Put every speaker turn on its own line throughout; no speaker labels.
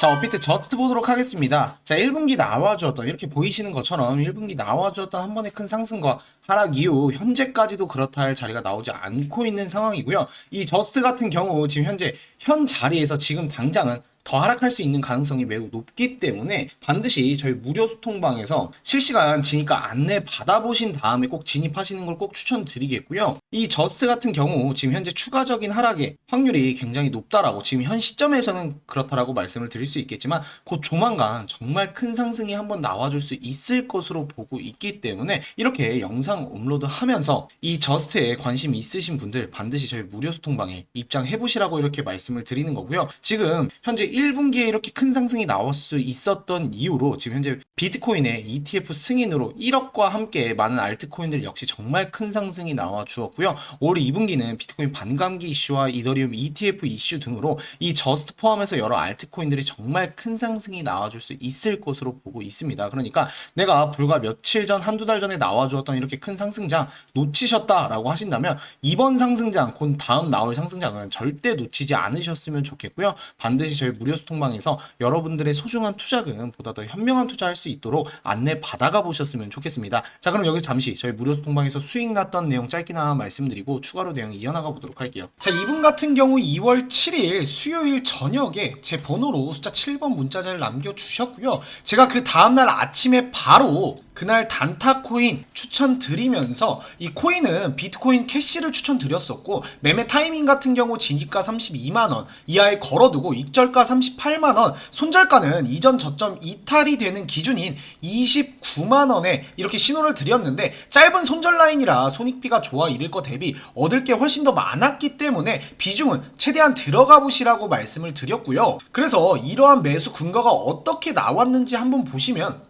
자, 업비트 저스트 보도록 하겠습니다. 자, 1분기 나와주었던, 이렇게 보이시는 것처럼 1분기 나와주었던 한 번의 큰 상승과 하락 이후 현재까지도 그렇다 할 자리가 나오지 않고 있는 상황이고요. 이 저스트 같은 경우 지금 현재 현 자리에서 지금 당장은 더 하락할 수 있는 가능성이 매우 높기 때문에 반드시 저희 무료 소통방에서 실시간 진입가 안내 받아보신 다음에 꼭 진입하시는 걸 꼭 추천드리겠고요. 이 저스트 같은 경우 지금 현재 추가적인 하락의 확률이 굉장히 높다라고 지금 현 시점에서는 그렇다라고 말씀을 드릴 수 있겠지만 곧 조만간 정말 큰 상승이 한번 나와줄 수 있을 것으로 보고 있기 때문에 이렇게 영상 업로드 하면서 이 저스트에 관심 있으신 분들 반드시 저희 무료 소통방에 입장해 보시라고 이렇게 말씀을 드리는 거고요. 지금 현재 1분기에 이렇게 큰 상승이 나올 수 있었던 이유로 지금 현재 비트코인의 ETF 승인으로 1억과 함께 많은 알트코인들 역시 정말 큰 상승이 나와 주었고요. 올 2분기는 비트코인 반감기 이슈와 이더리움 ETF 이슈 등으로 이 저스트 포함해서 여러 알트코인들이 정말 큰 상승이 나와줄 수 있을 것으로 보고 있습니다. 그러니까 내가 불과 며칠 전 한두 달 전에 나와주었던 이렇게 큰 상승장 놓치셨다라고 하신다면 이번 상승장 곧 다음 나올 상승장은 절대 놓치지 않으셨으면 좋겠고요. 반드시 저희 무료 소통방에서 여러분들의 소중한 투자금 보다 더 현명한 투자할 수 있도록 안내 받아가 보셨으면 좋겠습니다. 자 그럼 여기 잠시 저희 무료 소통방에서 수익 났던 내용 짧게나 말씀드리고 추가로 내용 이어나가 보도록 할게요. 자 이분 같은 경우 2월 7일 수요일 저녁에 제 번호로 숫자 7번 문자자를 남겨주셨고요. 제가 그 다음날 아침에 바로 그날 단타 코인 추천드리면서 이 코인은 비트코인 캐시를 추천드렸었고 매매 타이밍 같은 경우 진입가 32만원 이하에 걸어두고 익절가 38만 원. 손절가는 이전 저점 이탈이 되는 기준인 29만 원에 이렇게 신호를 드렸는데 짧은 손절 라인이라 손익비가 좋아 이를 거 대비 얻을 게 훨씬 더 많았기 때문에 비중은 최대한 들어가 보시라고 말씀을 드렸고요. 그래서 이러한 매수 근거가 어떻게 나왔는지 한번 보시면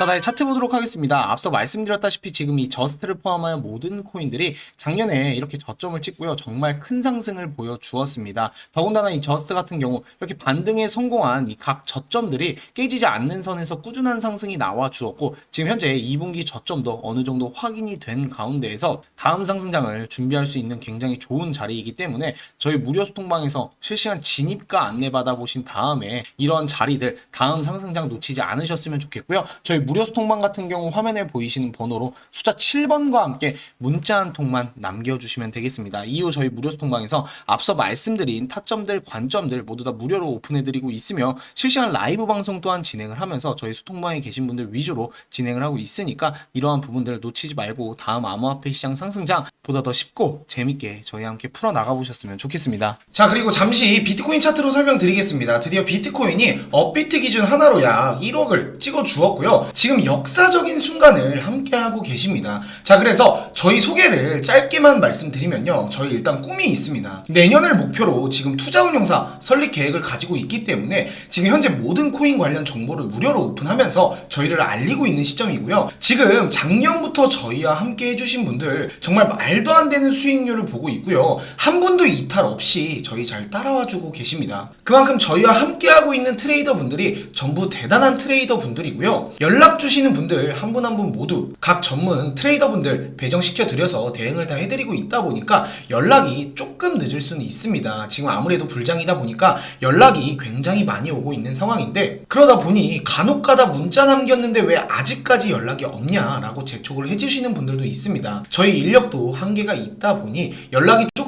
자, 다시 차트 보도록 하겠습니다. 앞서 말씀드렸다시피 지금 이 저스트를 포함한 모든 코인들이 작년에 이렇게 저점을 찍고요. 정말 큰 상승을 보여주었습니다. 더군다나 이 저스트 같은 경우 이렇게 반등에 성공한 이 각 저점들이 깨지지 않는 선에서 꾸준한 상승이 나와 주었고 지금 현재 2분기 저점도 어느 정도 확인이 된 가운데에서 다음 상승장을 준비할 수 있는 굉장히 좋은 자리이기 때문에 저희 무료 소통방에서 실시간 진입가 안내 받아보신 다음에 이런 자리들 다음 상승장 놓치지 않으셨으면 좋겠고요. 저희 무료 소통방 같은 경우 화면에 보이시는 번호로 숫자 7번과 함께 문자 한 통만 남겨주시면 되겠습니다. 이후 저희 무료 소통방에서 앞서 말씀드린 타점들, 관점들 모두 다 무료로 오픈해드리고 있으며 실시간 라이브 방송 또한 진행을 하면서 저희 소통방에 계신 분들 위주로 진행을 하고 있으니까 이러한 부분들을 놓치지 말고 다음 암호화폐 시장 상승장 보다 더 쉽고 재밌게 저희와 함께 풀어 나가 보셨으면 좋겠습니다. 자 그리고 잠시 비트코인 차트로 설명드리겠습니다. 드디어 비트코인이 업비트 기준 하나로 약 1억을 찍어 주었고요. 지금 역사적인 순간을 함께 하고 계십니다. 자 그래서 저희 소개를 짧게만 말씀드리면요. 저희 일단 꿈이 있습니다. 내년을 목표로 지금 투자운용사 설립 계획을 가지고 있기 때문에 지금 현재 모든 코인 관련 정보를 무료로 오픈하면서 저희를 알리고 있는 시점이고요. 지금 작년부터 저희와 함께 해주신 분들 정말 말도 안 되는 수익률을 보고 있고요. 한 분도 이탈 없이 저희 잘 따라와주고 계십니다. 그만큼 저희와 함께하고 있는 트레이더 분들이 전부 대단한 트레이더 분들이고요. 연락 주시는 분들 한분 한 분 모두 각 전문 트레이더 분들 배정시켜 드려서 대응을 다 해드리고 있다 보니까 연락이 조금 늦을 수는 있습니다. 지금 아무래도 불장이다 보니까 연락이 굉장히 많이 오고 있는 상황인데 그러다 보니 간혹 가다 문자 남겼는데 왜 아직까지 연락이 없냐라고 재촉을 해주시는 분들도 있습니다. 저희 인력도 한계가 있다 보니 연락이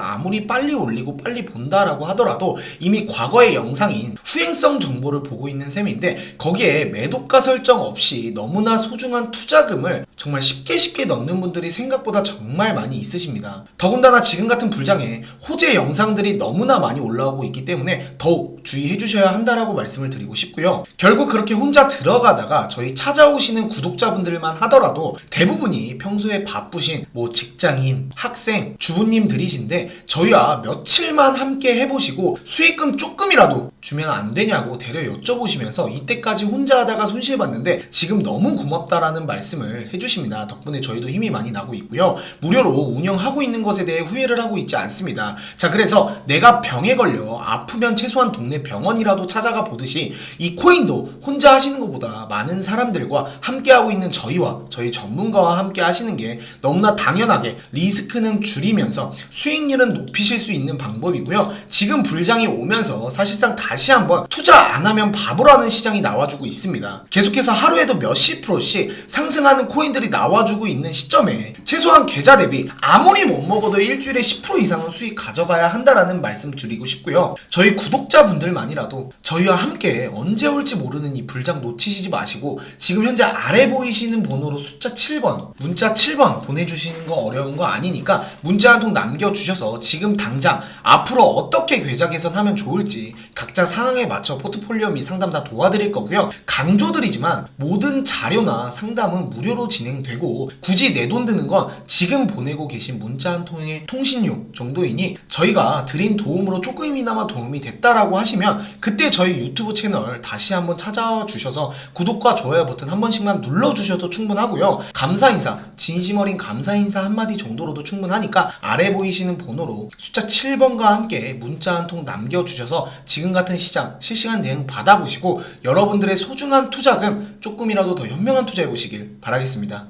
아무리 빨리 올리고 빨리 본다라고 하더라도 이미 과거의 영상인 후행성 정보를 보고 있는 셈인데 거기에 매도가 설정 없이 너무나 소중한 투자금을 정말 쉽게 쉽게 넣는 분들이 생각보다 정말 많이 있으십니다. 더군다나 지금 같은 불장에 호재 영상들이 너무나 많이 올라오고 있기 때문에 더욱 주의해 주셔야 한다라고 말씀을 드리고 싶고요. 결국 그렇게 혼자 들어가다가 저희 찾아오시는 구독자분들만 하더라도 대부분이 평소에 바쁘신 뭐 직장인, 학생, 주부님들이신데 저희와 며칠만 함께 해보시고 수익금 조금이라도 주면 안 되냐고 대려 여쭤보시면서 이때까지 혼자 하다가 손실봤는데 지금 너무 고맙다라는 말씀을 해주십니다. 덕분에 저희도 힘이 많이 나고 있고요. 무료로 운영하고 있는 것에 대해 후회를 하고 있지 않습니다. 자, 그래서 내가 병에 걸려 아프면 최소한 동네 병원이라도 찾아가 보듯이 이 코인도 혼자 하시는 것보다 많은 사람들과 함께하고 있는 저희와 저희 전문가와 함께 하시는 게 너무나 당연하게 리스크는 줄이면서 수익률 은 높이실 수 있는 방법이고요. 지금 불장이 오면서 사실상 다시 한번 투자 안 하면 바보라는 시장이 나와주고 있습니다. 계속해서 하루에도 몇십 프로씩 상승하는 코인들이 나와주고 있는 시점에 최소한 계좌 대비 아무리 못 먹어도 일주일에 10% 이상은 수익 가져가야 한다라는 말씀 드리고 싶고요. 저희 구독자분들만이라도 저희와 함께 언제 올지 모르는 이 불장 놓치시지 마시고 지금 현재 아래 보이시는 번호로 숫자 7번 문자 7번 보내주시는 거 어려운 거 아니니까 문자 한 통 남겨주셔서 지금 당장 앞으로 어떻게 계좌 개선하면 좋을지 각자 상황에 맞춰 포트폴리오 및 상담 다 도와드릴 거고요. 강조드리지만 모든 자료나 상담은 무료로 진행되고 굳이 내 돈 드는 건 지금 보내고 계신 문자 한 통의 통신료 정도이니 저희가 드린 도움으로 조금이나마 도움이 됐다라고 하시면 그때 저희 유튜브 채널 다시 한번 찾아와 주셔서 구독과 좋아요 버튼 한 번씩만 눌러주셔도 충분하고요. 감사 인사, 진심 어린 감사 인사 한마디 정도로도 충분하니까 아래 보이시는 번호로 숫자 7번과 함께 문자 한 통 남겨주셔서 지금 같은 시장 실시간 대응 받아보시고 여러분들의 소중한 투자금 조금이라도 더 현명한 투자해 보시길 바라겠습니다.